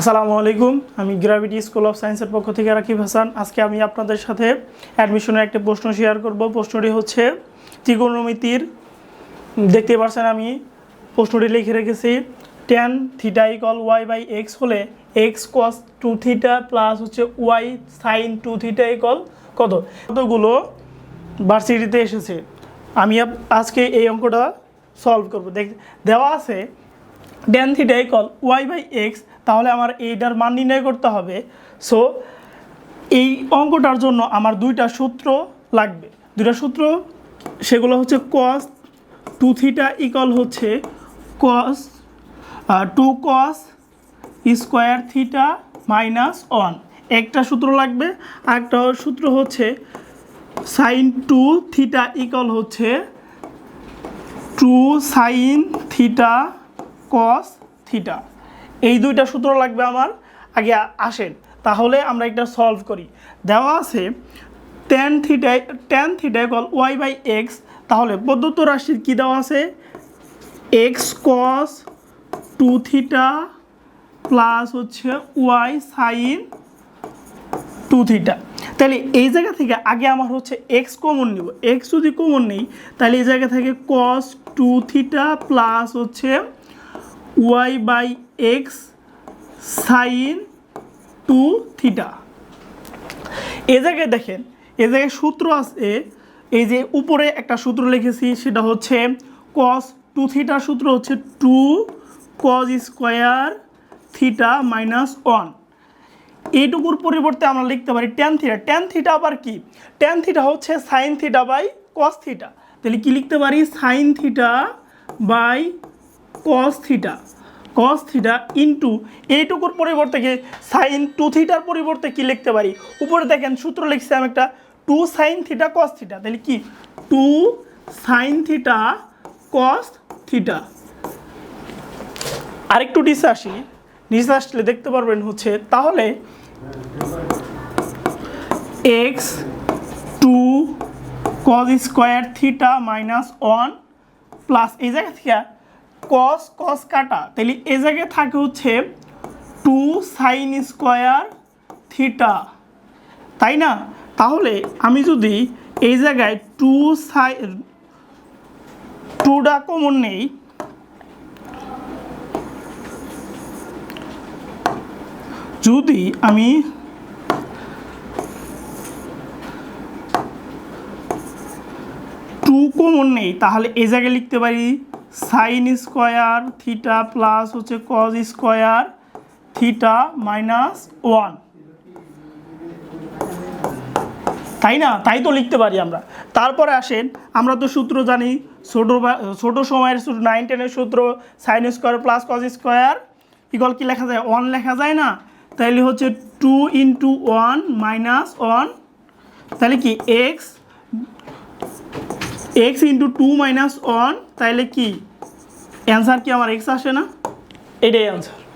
আসসালামু আলাইকুম, আমি গ্র্যাভিটি স্কুল অফ সায়েন্সের পক্ষ থেকে রাকিব হাসান। আজকে আমি আপনাদের সাথে অ্যাডমিশনের একটা প্রশ্ন শেয়ার করব। প্রশ্নটি হচ্ছে, ত্রিকোণমিতির দেখতে পাচ্ছেন আমি, প্রশ্নটি লিখে রেখেছি tan theta equal y by x হলে x cos two theta plus হচ্ছে y sine two theta equal কত? কতগুলো ভার্সিটিতে এসেছে? আমি আজকে এই অঙ্কটা সলভ করব। দেখ দেওয়া আছে tan theta equal y by x তাহলে আমার এইটার মান নির্ণয় করতে হবে। সো এই অঙ্কটার জন্য আমার দুইটা সূত্র লাগবে। দুইটা সূত্র, সেগুলো হচ্ছে কস টু থিটা ইকল হচ্ছে cos two cos square theta minus one একটা সূত্র লাগবে, আরেকটা সূত্র হচ্ছে সাইন টু থিটা ইকল হচ্ছে two sine theta cos theta এই দুইটা সূত্র লাগবে আমার। আগে আসেন, তাহলে আমরা এটা সলভ করি। দেওয়া আছে tan theta tan theta equal y by x তাহলে প্রদত্ত রাশির কী দেওয়া আছে? X cos two theta plus হচ্ছে ওয়াই সাইন টু থিটা তাহলে এই জায়গা থেকে আগে আমার হচ্ছে এক্স কমন নিব। এক্স যদি কমন নেই, তাহলে এই জায়গা থেকে কস টু থিটা প্লাস হচ্ছে y by x sine two theta. এ জায়গায় দেখেন, এ জায়গায় সূত্র আছে, এই যে উপরে একটা সূত্র লিখেছি, সেটা হচ্ছে কস টু থিটার সূত্র হচ্ছে two cos square theta minus one এইটুকুর পরিবর্তে আমরা লিখতে পারি টেন থিটা টেন থিটা আবার কি? টেন থিটা হচ্ছে sine theta by cos theta তাহলে কি লিখতে পারি? Sine theta by cos theta cos theta into এইটুকুর পরিবর্তে কি সাইন টু থিটার পরিবর্তে কি লিখতে পারি? উপরে দেখেন সূত্র লিখছি আমি একটা two sine theta cos theta তাহলে কি? Two sine theta cos theta আরেকটু নিচে আসি নিচে আসলে দেখতে পারবেন হচ্ছে, তাহলে x two cos square theta minus one plus এই জায়গা থেকে কস কস কাটা। তাহলে এই জায়গায় থাকে হচ্ছে টু সাইন স্কোয়ার থিটা তাই না? তাহলে আমি যদি এই জায়গায় টু সাই টুটা কমন নেই, যদি আমি টু কমন নেই, তাহলে এই জায়গায় লিখতে পারি সাইন স্কোয়ার থিটা প্লাস হচ্ছে cos square theta minus one তাই না? তাই তো লিখতে পারি আমরা। তারপরে আসেন, আমরা তো সূত্র জানি, ছোটো ছোট সময়ের নাইন টেনের সূত্র sine square plus cos square equal কি লেখা যায়? ওয়ান লেখা যায় না? তাইলে হচ্ছে two into one minus one তাহলে কি? X x into two minus one তাহলে কি? অ্যান্সার কি আমার এক্স আসে না? এটাই অ্যান্সার